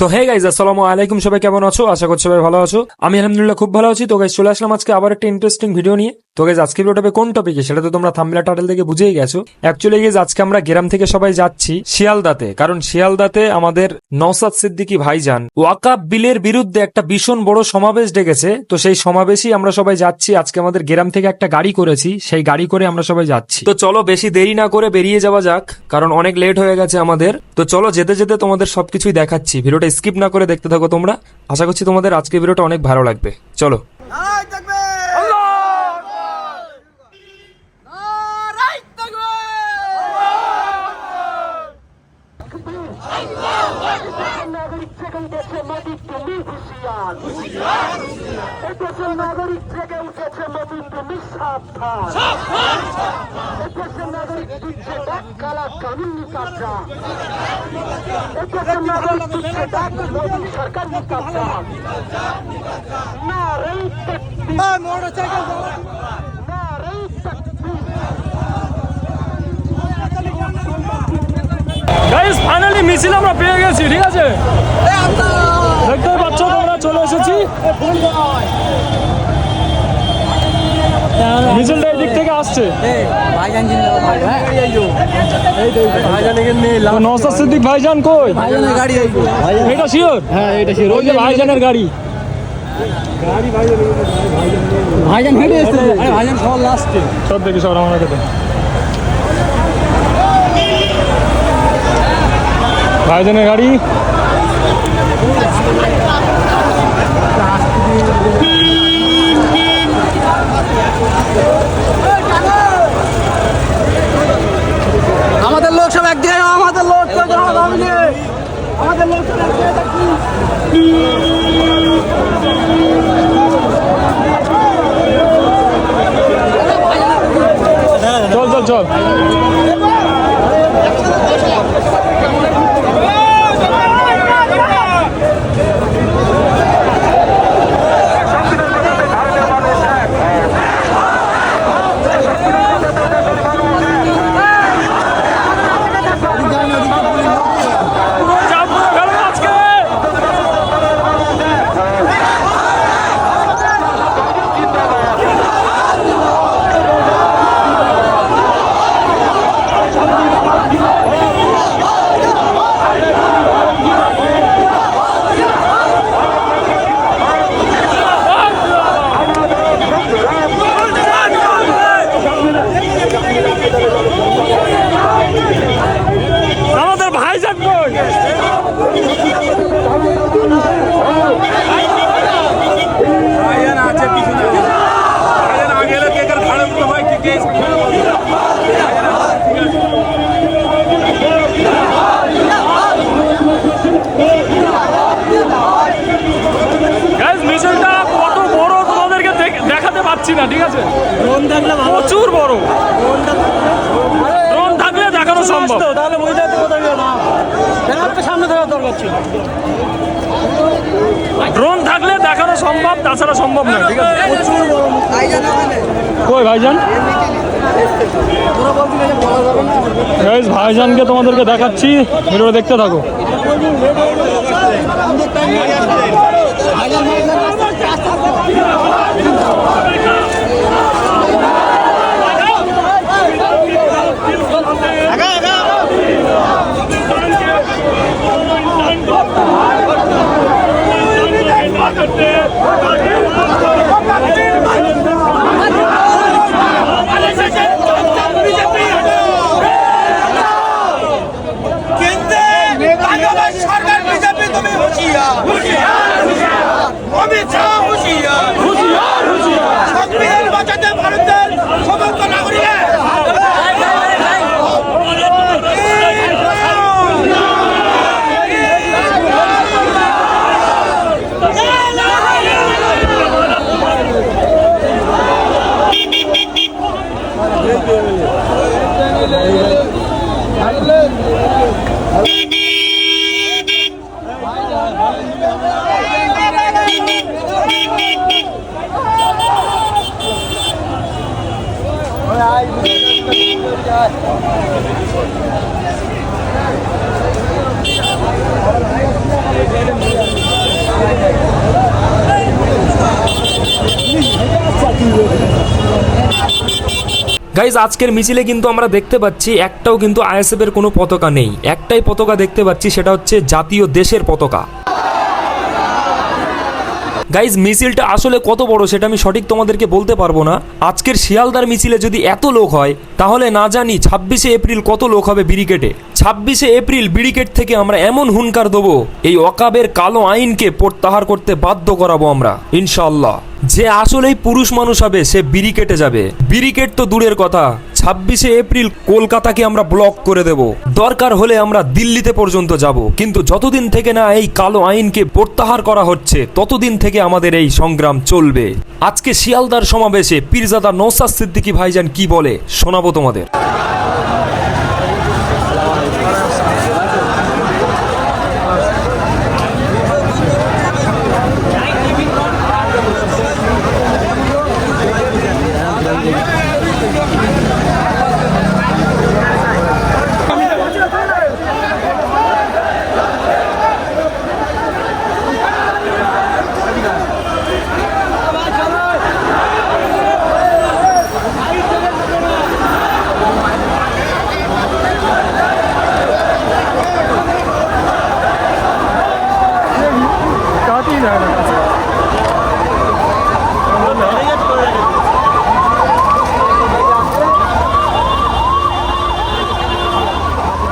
তো hey guys আসসালামু আলাইকুম, সবাই কেমন আছো? আশা করছি সবাই ভালো আছো। আমি আলহামদুলিল্লাহ খুব ভালো আছি। তো গাইজ চলে আসলাম আজকে আবার একটা ইন্টারেস্টিং ভিডিও নিয়ে। তো গাইজ আজকে ভিডিওটা কোন টপিকে সেটা তো তোমরা থাম্বলা টাইটেল থেকে বুঝেই গেছো। অ্যাকচুয়ালি গাইজ আজকে আমরা গ্রাম থেকে সবাই যাচ্ছি শিয়ালদাতে। কারণ শিয়ালদাতে আমাদের নওসাদ সিদ্দিকী ভাইজান ওয়াকাব বিলের বিরুদ্ধে একটা ভীষণ বড় সমাবেশ ডেকেছে। তো সেই সমাবেশই আমরা সবাই যাচ্ছি। আজকে আমাদের গ্রাম থেকে একটা গাড়ি করেছি। সেই গাড়ি করে আমরা সবাই যাচ্ছি। তো চলো বেশি দেরি না করে বেরিয়ে যাওয়া যাক। কারণ অনেক লেট হয়ে গেছে আমাদের। তো চলো যেতে যেতে তোমাদের সবকিছুই দেখাচ্ছি। ভিডিওটা স্কিপ না করে দেখতে থাকো তোমরা। আশা করছি তোমাদের আজকের ভিডিওটা অনেক ভালো লাগবে। চলো। নাগরিক এদেশের নাগরিক দিচ্ছে এদেশের নাগরিক দিচ্ছে ডাক মোদী সরকার না রে না রে গাইস ফাইনালি মিছিল আমরা পেয়ে গেছি ঠিক আছে? দেখতে পাচ্ছ তোমরা চলে এসেছি মিছিলটা এই দিক থেকে আসছে? ভাইজান হ্যাঁ? ভাইজান এখানে নওসাদ সিদ্দিক ভাইজান কই? ভাইজানের গাড়ি এই এটা শিওর? হ্যাঁ এটা সে ওই যে ভাইজানের গাড়ি। ভাইজান হেঁটে এসেছে। ভাইজান সবার লাস্টে সব দেখি সব আমার কাছে ভাইজানের গাড়ি আমাদের লোক সব একদিকে আমাদের লোক সব আমাদের আমাদের লোক সব একদিকে থাকি চল চল চল। গাইস ভাইজানকে তোমাদেরকে দেখাচ্ছি। ভিডিও দেখতে থাকো। সরকার বিজেপি তুমি হুঁশিয়ার অমিত শাহ হুঁশিয়ার সংবিধান বাঁচাতে ভারতের সমস্ত নাগরিক ভাই গাইজ আজকের মিছিলে কিন্তু আমরা দেখতে পাচ্ছি একটাও কিন্তু আইএসএফ এর কোনো পতাকা নেই। একটাই পতাকা দেখতে পাচ্ছি, সেটা হচ্ছে জাতীয় দেশের পতাকা। গাইজ মিছিলটা আসলে কত বড় সেটা আমি সঠিক তোমাদেরকে বলতে পারব না। আজকের শিয়ালদার মিছিলে যদি এত লোক হয়, তাহলে না জানি ছাব্বিশে এপ্রিল কত লোক হবে বিরিকেটে ছাব্বিশে এপ্রিল বিরিকেট থেকে আমরা এমন হুনকার দেবো, এই অকাবের কালো আইনকে প্রত্যাহার করতে বাধ্য করাবো আমরা ইনশাল্লাহ যে আসলেই পুরুষ মানুষ হবে, সে বিরিকেটে যাবে। বিরিকেট তো দূরের কথা। ছাব্বিশে এপ্রিল কলকাতাকে আমরা ব্লক করে দেব। দরকার হলে আমরা দিল্লিতে পর্যন্ত যাব। কিন্তু যতদিন থেকে না এই কালো আইনকে প্রত্যাহার করা হচ্ছে, ততদিন থেকে আমাদের এই সংগ্রাম চলবে। আজকে শিয়ালদার সমাবেশে পীরজাদা নৌসাদ সিদ্দিকী ভাইজান কি বলে? শোনাবো তোমাদের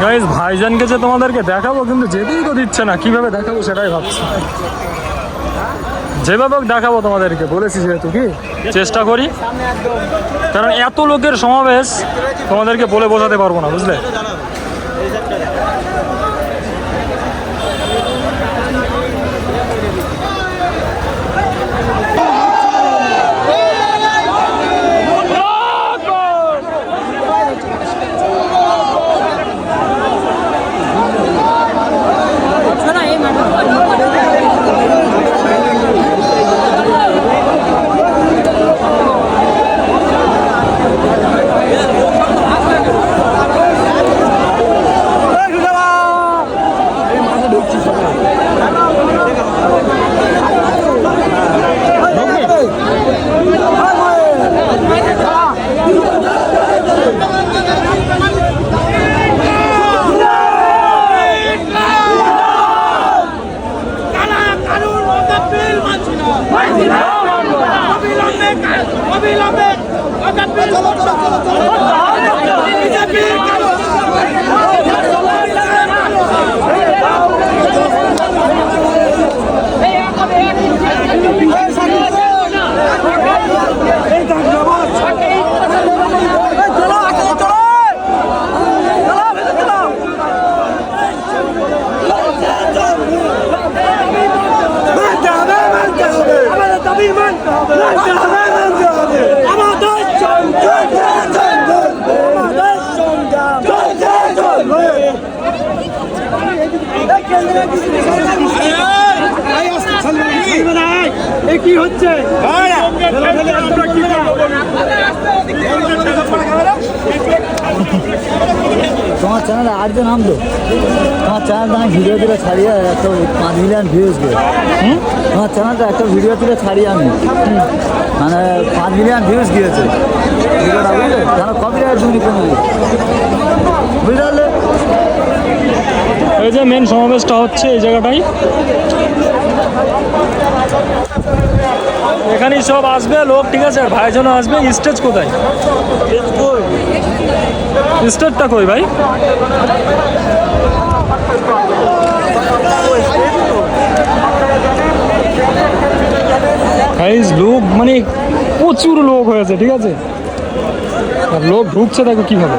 গাইজ ভাইজানকে যে তোমাদেরকে দেখাবো, কিন্তু যেতেই তো দিচ্ছে না। কীভাবে দেখাবো সেটাই ভাবছি। যেভাবে দেখাবো তোমাদেরকে, বলেছি যেহেতু কি? চেষ্টা করি। কারণ এত লোকের সমাবেশ তোমাদেরকে বলে বোঝাতে পারব না, বুঝলে? কি হচ্ছে? তোমার চ্যানেলে আটজন নামলো তোমার চ্যানেলটা আমি ভিডিও তুলে ছাড়িয়ে একটা পাঁচ মিলিয়ন ভিউজ গিয়ে তোমার চ্যানেলটা একটা ভিডিও তুলে ছাড়িয়ে আমি। মানে পাঁচ মিলিয়ন ভিউজ গিয়েছে। ভিডিওটা বুঝলে কেন কপিরাইট তুমি কোনো বুঝতে পারলে? এই যে মেন সমাবেশটা হচ্ছে এই জায়গাটাই এখানেই সব আসবে, লোক, ঠিক আছে? আর ভাইজন আসবে। স্টেজ কোথায়? স্টেজটা কই ভাই? লোক মানে প্রচুর লোক হয়েছে, ঠিক আছে? আর লোক ঢুকছে, দেখো কীভাবে।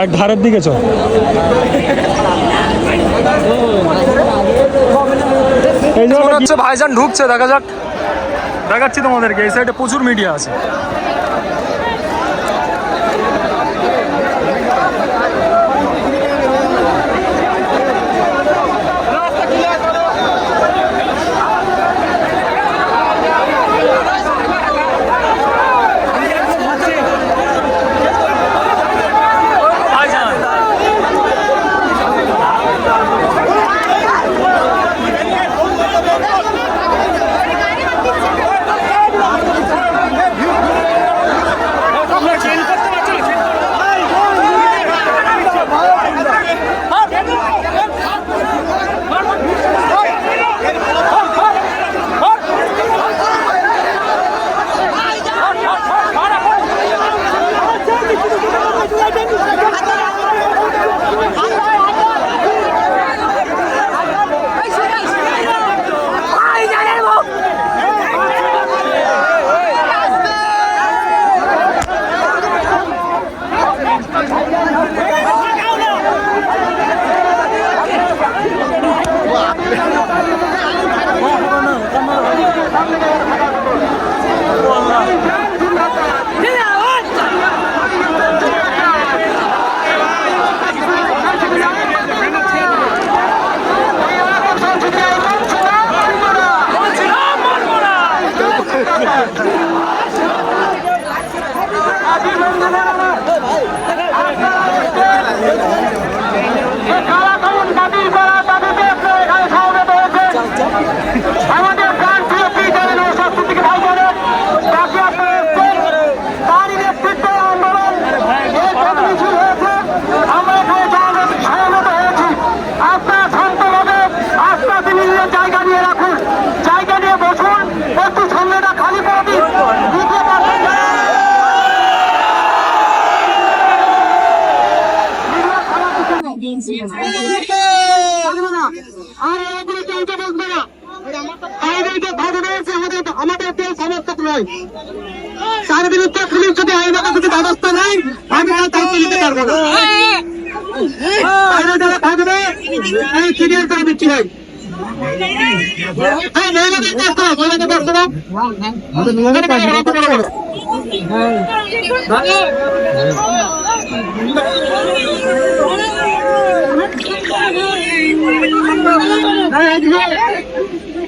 এক ধারের দিকে চল। এই যে হচ্ছে ভাইজান ঢুকছে দেখা যাক। দেখাচ্ছি তোমাদেরকে এই সাইডে প্রচুর মিডিয়া আছে। হ্যাঁ মহিলাদের কাজ করো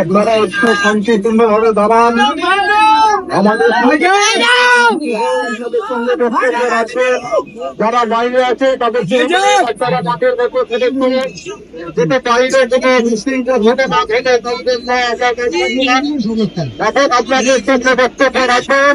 আপনারা একটু ভাবে দাঁড়ান। আমাদের আছে যারা বাইরে আছে তাদের তারা মাঠের মতো থেকে যেতে বাইরে থেকে মুসলিমদের ভোটে না ঘেটে এখন আপনাদের সঙ্গে বক্তব্য রাখেন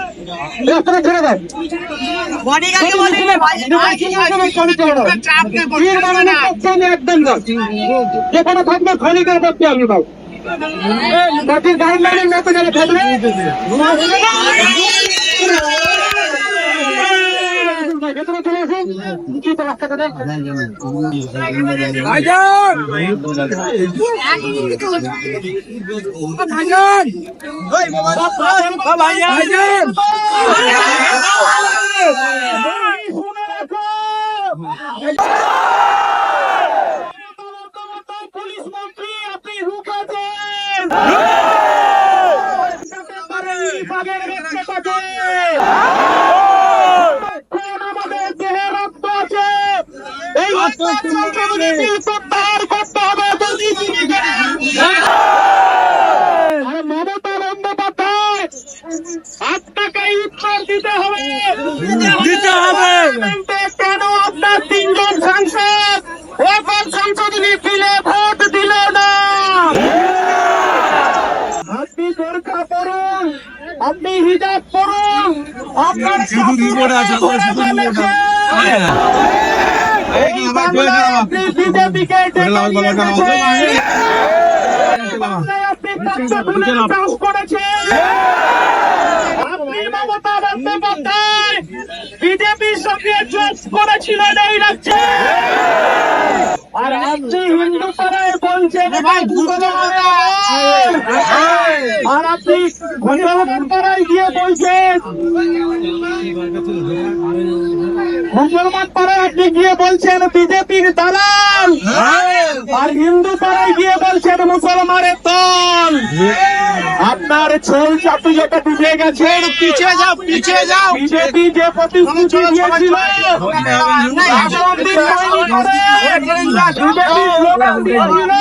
যেখানে থাকবে খনিকের পক্ষে আমি পাবো গাইডলাইনের মতো যারা থাকবে ভেতরে চলে রাস্তাটা দেখ পুলিশ মন্ত্রী আপনি রুখাছেন বিভাগের ব্যক্তিগত মমতা বন্দ্যোপাধ্যায় আপনাকে উত্তর দিতে হবে দিতে হবে কেন আপনার তিনজন সাংসদ এখন সংশোধনী বিলে ভোট দিল না আপনি বোরখা পড়ুন আপনি হিজাব পড়ুন আপনার এই বাংলায় আপনি বিজেপিকে ডেকে নিয়ে বিজেপির সঙ্গে জোট করেছিলেন এই রাজ্যে। আর আজকে হিন্দু পাড়ায় আর আপনি পাড়ায় গিয়ে বলছেন। মুসলমান পাড়ায় আপনি গিয়ে বলছেন বিজেপির দালাল। আর হিন্দু পাড়ায় গিয়ে বলছেন মুসলমানের দল। আপনার ছোল চাপু যেটা ডুবে গেছে পিছিয়ে যাও পিছিয়ে যাও। বিজেপি যে প্রতিশ্রুতি দিয়েছিল বিজেপি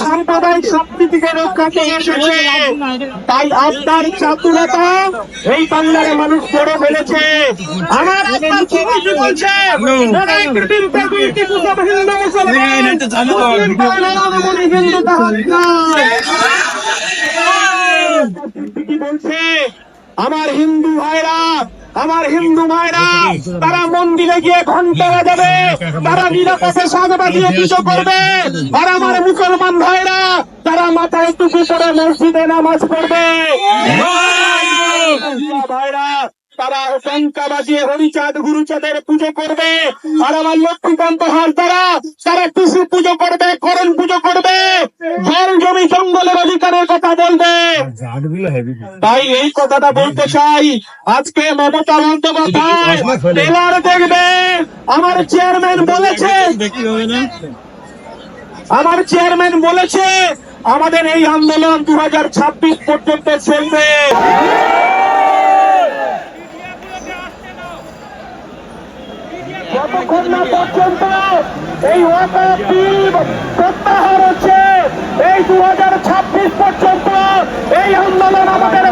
সাম্প্রদায়িক সম্প্রীতিকে রক্ষা করে এসেছে তাই আপনার চাতুরতা এই বাংলার মানুষ আমার কি বলছে কি বলছে আমার হিন্দু ভাইরা আমার হিন্দু ভাইরা তারা মন্দিরে গিয়ে ঘণ্টা বাজাবে তারা নিরাপদে সাজ বাজিয়ে পুজো করবে। আর আমার মুসলমান ভাইরা তারা মাথায় টুপি করে মসজিদে নামাজ পড়বে। ভাইরা তারা শঙ্কা বাজিয়ে হরিচাঁদ গুরুচাঁদের পুজো করবে। আর আমার লক্ষ্মীকান্ত হাসদারা তারা টুসু পুজো করবে, করণ পুজো করবে। জল জমি, জঙ্গলের অধিকারের কথা বলবে। তাই এই কথাটা বলতে চাই। আজকে মমতা বন্দ্যোপাধ্যায় দেখবে, আমার চেয়ারম্যান বলেছে, আমার চেয়ারম্যান বলেছে, আমাদের এই আন্দোলন দু হাজার ছাব্বিশ পর্যন্ত চলবে। যতক্ষণ না পর্যন্ত এই ওয়াকাফ বিল হচ্ছে, এই দুই হাজার ছাব্বিশ পর্যন্ত এই আন্দোলন আমাদের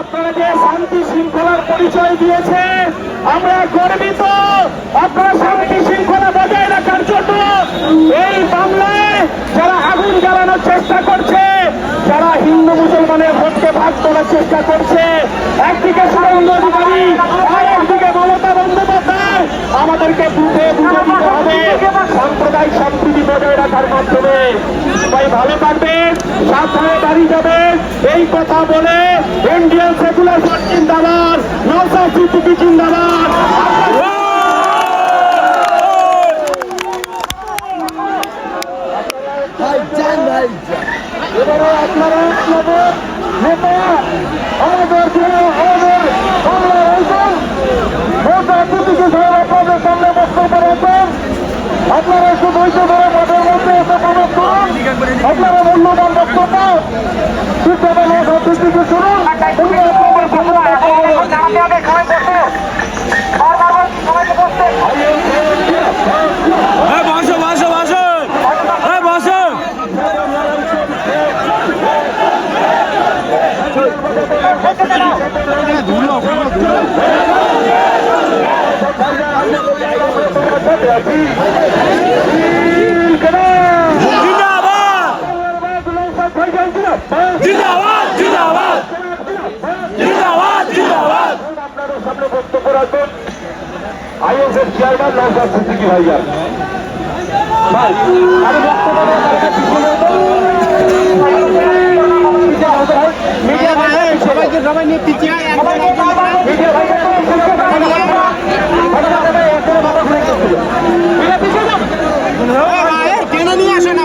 আপনারা শান্তি পরিচয় আমরা গর্বিত। আপনারা শান্তি শৃঙ্খলা বজায় রাখার জন্য এই যারা আগুন জ্বালানোর চেষ্টা করছে। যারা হিন্দু মুসলমানের ভোটকে ভাগ করার চেষ্টা করছে, একদিকে সুরেন্দ্র অধিকারী আর একদিকে মমতা বন্দ্যোপাধ্যায়। আমাদেরকে বুঝে বুঝে দিতে হবে। সাম্প্রদায়িক সম্প্রীতি বজায় রাখার মাধ্যমে। সবাই ভালো থাকবেন সাবধানে দাঁড়িয়ে যাবেন এই কথা বলে ইন্ডিয়ান সেকুলার ফ্রন্ট জিন্দাবাদ নৌসা সিদ্দিকি জিন্দাবাদ ভাইজান ভাইজান এবারে আপনারা আপনাদের নেতা আমাদের আমাদের বাংলার একজন নেতা প্রতীকী সাহেব আপনাদের সামনে বক্তব্য রাখবেন। আপনারা একটু ধৈর্য ধরে মাঠের মধ্যে এসে প্রবেশ করুন। আপনারা মূল্যবান বক্তব্য শিক্ষাটা নেতা শুনুন। আপনাদের সামনে বক্তব্য বসো বসো বসো বসো জিন্দাবাদ জিন্দাবাদ জিন্দাবাদ জিন্দাবাদ আপনাদের সামনে বক্তব্য রাখবেন আইএসএফ চেয়ারম্যান নৌসাদ সিদ্দিকি ভাইজান ভাই আমি সবাইকে সবাই নিয়ে পিছিয়ে মিডিয়া ভাই কেন নিয়ে আসে না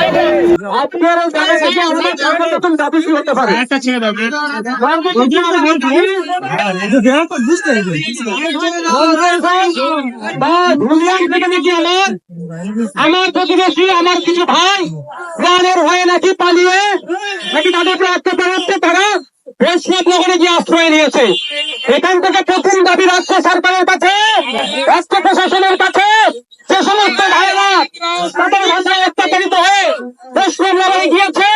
আপনারা জানা থেকে আমাদের সবার নতুন দাবি শুরু হতে পারে। একটা ছেড়ে দেবে আমার প্রতিবেশী আমার কিছু ভাই প্রাণের হয়ে নাকি পালিয়ে নাকি তাদেরকে আত্মপ্রাপ্তে তারা বৈষ্ণব নগরে গিয়ে আশ্রয় নিয়েছে। এখান থেকে প্রথম দাবি রাজ্য সরকারের কাছে রাষ্ট্র প্রশাসনের কাছে। যে সমস্ত ভাইরা তাদের ভাষায় অত্যাচারিত হয়ে বৈষ্ণব নগরে গিয়েছে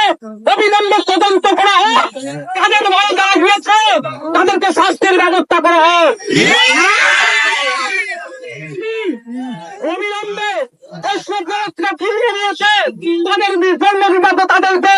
অবিলম্বে তদন্ত করা হোক, তাদের ভয় দেওয়া হয়েছে তাদেরকে শাস্তির ব্যবস্থা করা হোক। অবিলম্বে ফিরিয়ে নিয়েছে, তাদের জন্ম বিবাদ তাদেরকে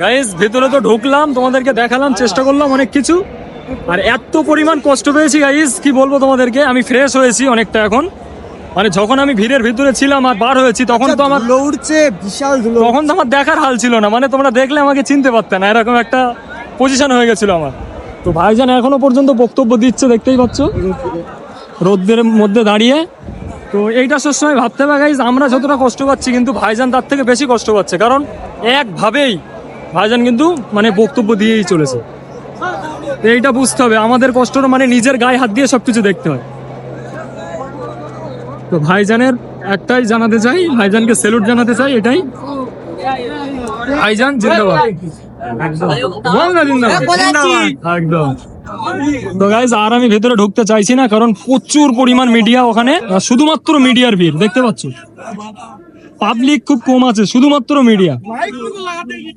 গাইজ ভেতরে তো ঢুকলাম তোমাদেরকে দেখালাম চেষ্টা করলাম অনেক কিছু। আর এত পরিমাণ কষ্ট পেয়েছি গাইজ কি বলব তোমাদেরকে? আমি ফ্রেশ হয়েছি অনেকটা এখন। মানে যখন আমি ভিড়ের ভিতরে ছিলাম আর বার হয়েছি তখন তো আমার উঠছে বিশাল তখন তো আমার দেখার হাল ছিল না। মানে তোমরা দেখলে আমাকে চিনতে পারতে না এরকম একটা পজিশন হয়ে গেছিল আমার। তো ভাইজান এখনও পর্যন্ত বক্তব্য দিচ্ছে দেখতেই পাচ্ছ? রোদ্রের মধ্যে দাঁড়িয়ে। তো এইটা সবসময় ভাবতে হবে গাইজ আমরা যতটা কষ্ট পাচ্ছি কিন্তু ভাইজান তার থেকে বেশি কষ্ট পাচ্ছে। কারণ একভাবেই ভাইজান কিন্তু মানে বক্তব্য দিয়েই চলেছে। এইটা বুঝতে হবে। আমাদের কষ্টটা মানে নিজের গায়ে হাত দিয়ে সবকিছু দেখতে হয়। তো ভাইজানের একটাই জানাতে চাই ভাইজানকে স্যালুট জানাতে চাই এটাই। ভাইজান জিন্দাবাদ। জিন্দাবাদ। একদম। তো গাইজ আর আমি ভেতরে ঢুকতে চাইছি না কারণ প্রচুর পরিমাণ মিডিয়া ওখানে শুধুমাত্র মিডিয়ার ভিড় দেখতে পাচ্ছ? পাবলিক খুব কম আছে, শুধুমাত্র মিডিয়া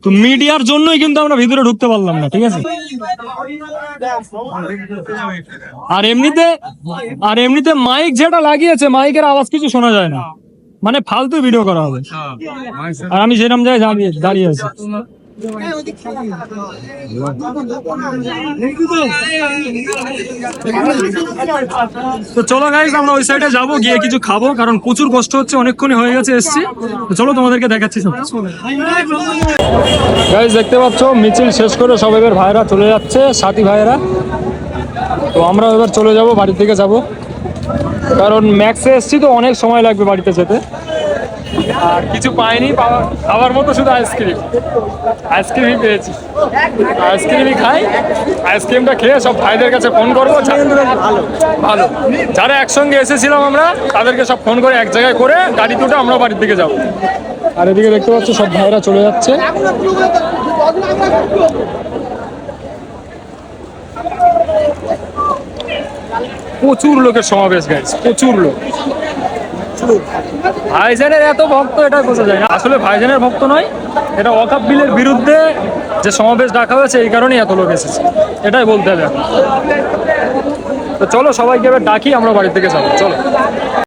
তো মিডিয়ার জন্যই কিন্তু আমরা ভিতরে ঢুকতে পারলাম না, ঠিক আছে? আর এমনিতে আর এমনিতে মাইক যেটা লাগিয়েছে মাইকের আওয়াজ কিছু শোনা যায় না। মানে ফালতু ভিডিও করা হবে। আর আমি সেরকম জায়গায় দাঁড়িয়ে আছি। তো চলো গাইজ আমরা ওই সাইডে যাব, গিয়ে কিছু খাব, কারণ প্রচুর কষ্ট হচ্ছে, অনেকক্ষণই হয়ে গেছে, এসছি। চলো তোমাদেরকে দেখাচ্ছি সব দেখতে পাচ্ছ, মিছিল শেষ করে সব এবার ভাইরা চলে যাচ্ছে, সাথী ভাইরা তো আমরা এবার চলে যাব বাড়ি থেকে যাব। কারণ ম্যাক্সে এসছি তো অনেক সময় লাগবে বাড়িতে যেতে। আর কিছু পাইনি খাওয়ার মতো শুধু আইসক্রিম আইসক্রিমই পেয়েছি। আইসক্রিমই খাই আইসক্রিমটা খেয়ে সব ভাইদের কাছে ফোন করব। ভালো। যারা একসঙ্গে এসেছিলাম আমরা, তাদেরকে সব ফোন করে এক জায়গায় করে গাড়ি দুটো আমরা বাড়ির দিকে যাব। আর এদিকে দেখতে পাচ্ছ, সব ভাইরা চলে যাচ্ছে। প্রচুর লোকের সমাবেশ গাইছে প্রচুর লোক। ভাইজানের এত ভক্ত, এটা বোঝা যায় না। আসলে ভাইজানের ভক্ত নয়, এটা ওয়াকাপ বিলের বিরুদ্ধে যে সমাবেশ ডাকা হয়েছে, এই কারণেই এত লোক এসেছে। এটাই বলতে হবে তো চলো, সবাইকে এবার ডাকি, আমরা বাড়ি থেকে যাব। চলো।